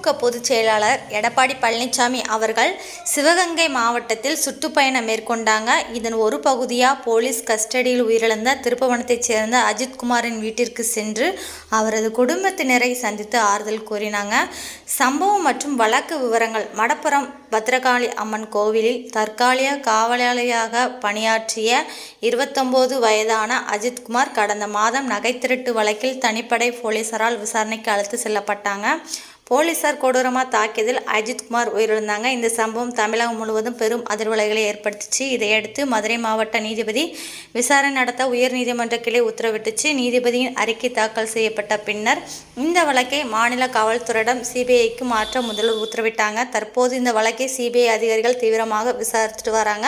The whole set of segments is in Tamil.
திமுக பொதுச் செயலாளர் எடப்பாடி பழனிசாமி அவர்கள் சிவகங்கை மாவட்டத்தில் சுற்றுப்பயணம் மேற்கொண்டாங்க. இதன் ஒரு பகுதியாக போலீஸ் கஸ்டடியில் உயிரிழந்த திருப்பவனத்தைச் சேர்ந்த அஜித்குமாரின் வீட்டிற்கு சென்று அவரது குடும்பத்தினரை சந்தித்து ஆறுதல் கூறினாங்க. சம்பவம் மற்றும் வழக்கு விவரங்கள் மடப்புறம் பத்ரகாளி அம்மன் கோவிலில் தற்காலிக காவலாளியாக பணியாற்றிய இருபத்தொம்போது வயதான அஜித்குமார் கடந்த மாதம் நகை திருட்டு வழக்கில் தனிப்படை போலீசாரால் விசாரணைக்கு அழைத்து செல்லப்பட்டாங்க. போலீசார் கொடூரமாக தாக்கியதில் அஜித்குமார் உயிரிழந்தாங்க. இந்த சம்பவம் தமிழகம் முழுவதும் பெரும் அதிர்வலைகளை ஏற்படுத்திச்சு. இதையடுத்து மதுரை மாவட்ட நீதிபதி விசாரணை நடத்த உயர்நீதிமன்ற கிளை உத்தரவிட்டுச்சு. நீதிபதியின் அறிக்கை தாக்கல் செய்யப்பட்ட பின்னர் இந்த வழக்கை மாநில காவல்துறையிடம் சிபிஐக்கு மாற்ற முதல்வர் உத்தரவிட்டாங்க. தற்போது இந்த வழக்கை சிபிஐ அதிகாரிகள் தீவிரமாக விசாரிச்சுட்டு வராங்க.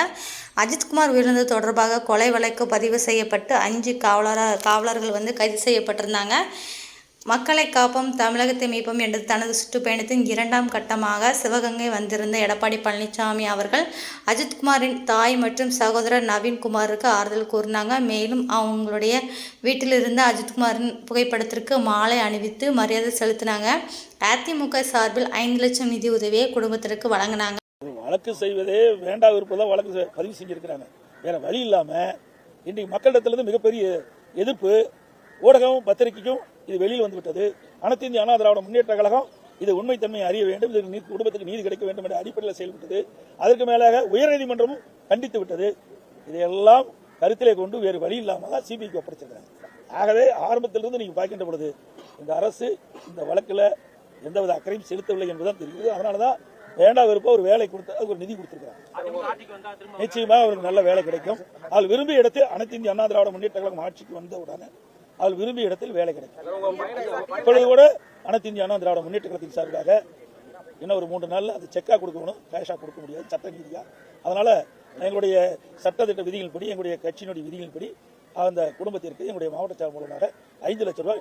அஜித்குமார் உயிரிழந்தது தொடர்பாக கொலை வழக்கு பதிவு செய்யப்பட்டு அஞ்சு காவலராக காவலர்கள் வந்து கைது செய்யப்பட்டிருந்தாங்க. மக்களை காப்போம் தமிழகத்தை மீட்போம் என்று தனது சுற்றுப்பயணத்தின் இரண்டாம் கட்டமாக சிவகங்கை வந்திருந்த எடப்பாடி பழனிசாமி அவர்கள் அஜித்குமாரின் தாய் மற்றும் சகோதரர் நவீன்குமாருக்கு ஆறுதல் கூறினாங்க. மேலும் அவங்களுடைய வீட்டில் இருந்த அஜித்குமாரின் புகைப்படத்திற்கு மாலை அணிவித்து மரியாதை செலுத்தினாங்க. அதிமுக சார்பில் ஐந்து லட்சம் நிதி உதவியை குடும்பத்திற்கு வழங்கினாங்க. வழக்கு செய்வதே வேண்டா விருப்பம் தான் வழக்கு பதிவு செஞ்சிருக்கிறாங்க. வேற வழி இல்லாம இன்றைக்கு மக்களிடத்திலிருந்து மிகப்பெரிய எதிர்ப்பு ஊடகம் பத்திரிகைக்கும் இது வெளியில் வந்துவிட்டது. அனைத்து இந்திய அண்ணா திராவிட முன்னேற்ற கழகம் இது உண்மைத்தன்மையை அறிய வேண்டும். இதற்கு நீ- குடும்பத்துக்கு நீதி கிடைக்க வேண்டும் என்ற அடிப்படையில் செயல்பட்டது. அதற்கு மேலாக உயர்நீதிமன்றமும் கண்டித்து விட்டது. இதையெல்லாம் கருத்திலே கொண்டு வேறு வழி இல்லாமல் தான் சிபிஐக்கு ஒப்படைச்சிருக்கிறாங்க. ஆகவே ஆரம்பத்திலிருந்து நீங்கள் பார்க்கின்ற பொழுது இந்த அரசு இந்த வழக்கில் எந்தவித அக்கறையும் செலுத்தவில்லை என்பதுதான் தெரிகிறது. அதனாலதான் வேண்டா விருப்பம் ஒரு வேலை கொடுத்து அதுக்கு ஒரு நிதி கொடுத்துருக்காங்க நிச்சயமாக அவருக்கு நல்ல வேலை கிடைக்கும். அதில் விரும்பிய இடத்தில் அனைத்து இந்திய அண்ணா திராவிட முன்னேற்ற கழகம் ஆட்சிக்கு வந்த உடனே அவள் விரும்பிய இடத்தில் வேலை கிடைக்கும். இப்பொழுது கூட அனைத்து இந்திய அண்ணா திராவிட முன்னேற்ற கழகத்தின் சார்பாக இன்னும் ஒரு மூன்று நாள்ல அது செக்கா கொடுக்கணும் கேஷா கொடுக்க முடியாது சட்ட ரீதியா. அதனால எங்களுடைய சட்டத்திட்ட விதிகளின்படி எங்களுடைய கட்சியினுடைய விதிகளின்படி அந்த குடும்பத்திற்கு எங்களுடைய மாவட்ட செயலாளர் மூலமாக ஐந்து லட்சம் ரூபாய்